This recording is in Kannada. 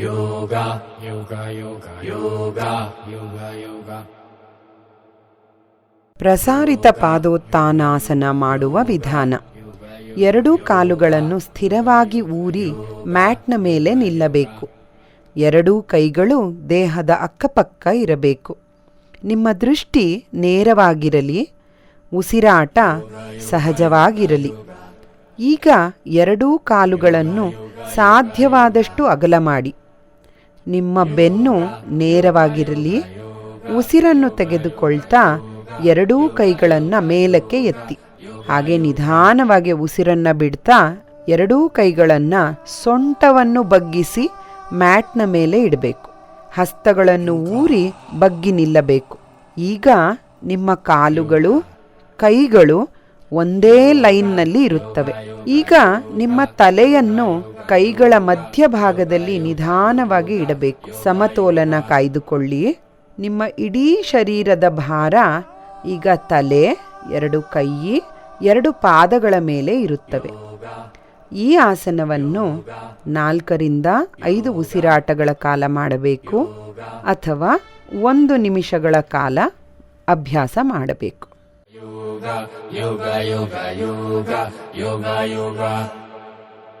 yoga, yoga, yoga, yoga, yoga, yoga. ಪ್ರಸಾರಿತ ಪಾದೋತ್ಥಾನಾಸನ ಮಾಡುವ ವಿಧಾನ. ಎರಡೂ ಕಾಲುಗಳನ್ನು ಸ್ಥಿರವಾಗಿ ಊರಿ ಮ್ಯಾಟ್ನ ಮೇಲೆ ನಿಲ್ಲಬೇಕು. ಎರಡೂ ಕೈಗಳು ದೇಹದ ಅಕ್ಕಪಕ್ಕ ಇರಬೇಕು. ನಿಮ್ಮ ದೃಷ್ಟಿ ನೇರವಾಗಿರಲಿ ಉಸಿರಾಟ ಸಹಜವಾಗಿರಲಿ. ಈಗ ಎರಡೂ ಕಾಲುಗಳನ್ನು ಸಾಧ್ಯವಾದಷ್ಟು ಅಗಲ ಮಾಡಿ. ನಿಮ್ಮ ಬೆನ್ನು ನೇರವಾಗಿರಲಿ. ಉಸಿರನ್ನು ತೆಗೆದುಕೊಳ್ತಾ ಎರಡೂ ಕೈಗಳನ್ನು ಮೇಲಕ್ಕೆ ಎತ್ತಿ. ಹಾಗೆ ನಿಧಾನವಾಗಿ ಉಸಿರನ್ನು ಬಿಡ್ತಾ ಎರಡೂ ಕೈಗಳನ್ನು ಸೊಂಟವನ್ನು ಬಗ್ಗಿಸಿ ಮ್ಯಾಟ್ನ ಮೇಲೆ ಇಡಬೇಕು. ಹಸ್ತಗಳನ್ನು ಊರಿ ಬಗ್ಗಿ ನಿಲ್ಲಬೇಕು. ಈಗ ನಿಮ್ಮ ಕಾಲುಗಳು, ಕೈಗಳು ಒಂದೇ ಲೈನ್ನಲ್ಲಿ ಇರುತ್ತವೆ. ಈಗ ನಿಮ್ಮ ತಲೆಯನ್ನು ಕೈಗಳ ಮಧ್ಯಭಾಗದಲ್ಲಿ ನಿಧಾನವಾಗಿ ಇಡಬೇಕು. ಸಮತೋಲನ ಕಾಯ್ದುಕೊಳ್ಳಿ ನಿಮ್ಮ ಇಡೀ ಶರೀರದ ಭಾರ, ಈಗ ತಲೆ, ಎರಡು ಕೈ ಎರಡು ಪಾದಗಳ ಮೇಲೆ ಇರುತ್ತವೆ. ಈ ಆಸನವನ್ನು ನಾಲ್ಕರಿಂದ ಐದು ಉಸಿರಾಟಗಳ ಕಾಲ ಮಾಡಬೇಕು ಅಥವಾ ಒಂದು ನಿಮಿಷಗಳ ಕಾಲ ಅಭ್ಯಾಸ ಮಾಡಬೇಕು. Yoga, yoga, yoga, yoga, yoga, yoga.